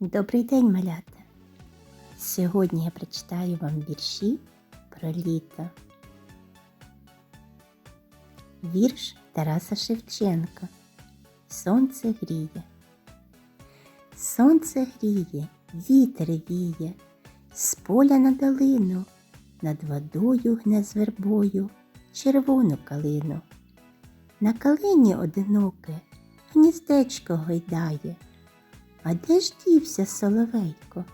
Добрий день, малята! Сьогодні я прочитаю вам вірші про літо. Вірш Тараса Шевченка. Сонце гріє. Сонце гріє, вітер віє, з поля на долину, над водою гне з вербою червону калину. На калині одиноке гніздечко гойдає. А де ж дівся соловейко?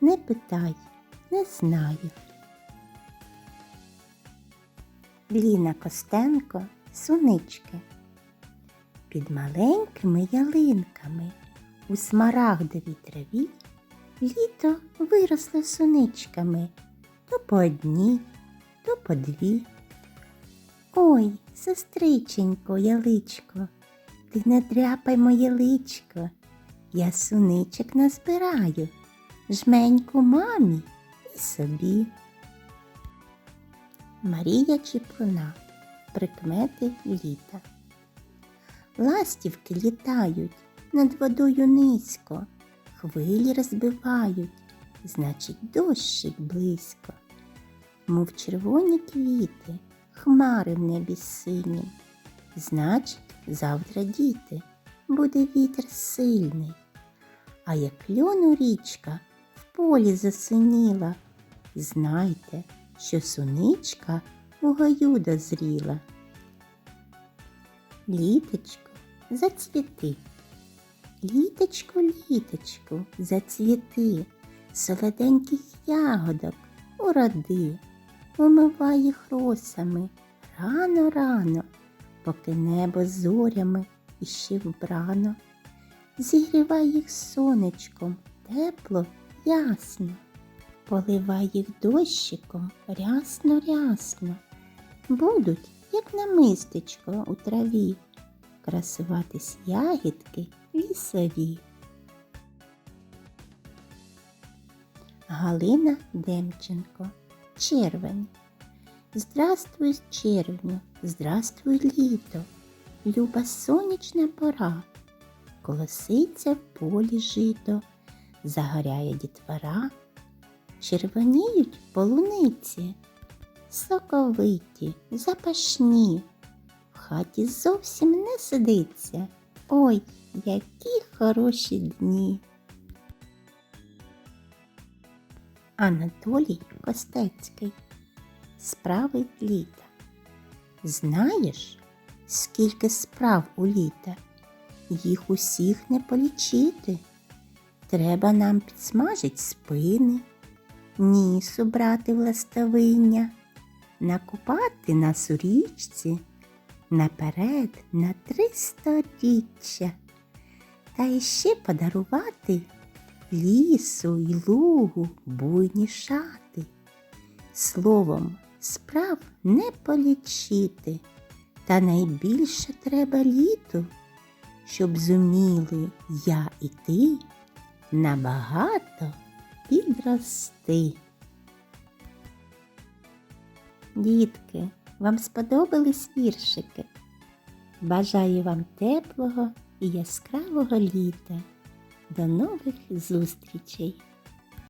Не питай, не знаю. Ліна Костенко сунички. Під маленькими ялинками у смарагдовій траві літо виросло суничками то по одній, то по дві. Ой, сестриченько, яличко, ти не дряпай моє личко. Я суничок назбираю, жменьку мамі і собі. Марія Чіпруна. Прикмети літа. Ластівки літають над водою низько, хвилі розбивають, значить, дощик близько. Мов червоні квіти, хмари в небі синім. Значить, завтра діти, буде вітер сильний. А як льону річка в полі засиніла, знайте, що суничка у гаю дозріла. Літочко, зацвіти. Літочко, літочко, зацвіти, солоденьких ягодок уроди, умивай їх росами рано-рано, поки небо зорями іще вбрано. Зігрівай їх сонечком тепло, ясно, поливай їх дощиком рясно-рясно. Будуть, як намистечко у траві, красуватись ягідки лісові. Галина Демченко. Червень. Здравствуй, червню, здравствуй, літо, люба сонячна пора. Колоситься в полі жито, загоряє дітвора, червоніють полуниці, соковиті, запашні. В хаті зовсім не сидиться. Ой, які хороші дні. Анатолій Костецький. Справи літа. Знаєш, скільки справ у літа? Їх усіх не полічити. Треба нам підсмажить спини, нісу брати в ластовиння, накупати нас у річці наперед на три сторіччя, та іще подарувати лісу й лугу буйні шати. Словом, справ не полічити, та найбільше треба літу, щоб зуміли я і ти набагато підрости. Дітки, вам сподобались віршики? Бажаю вам теплого і яскравого літа. До нових зустрічей!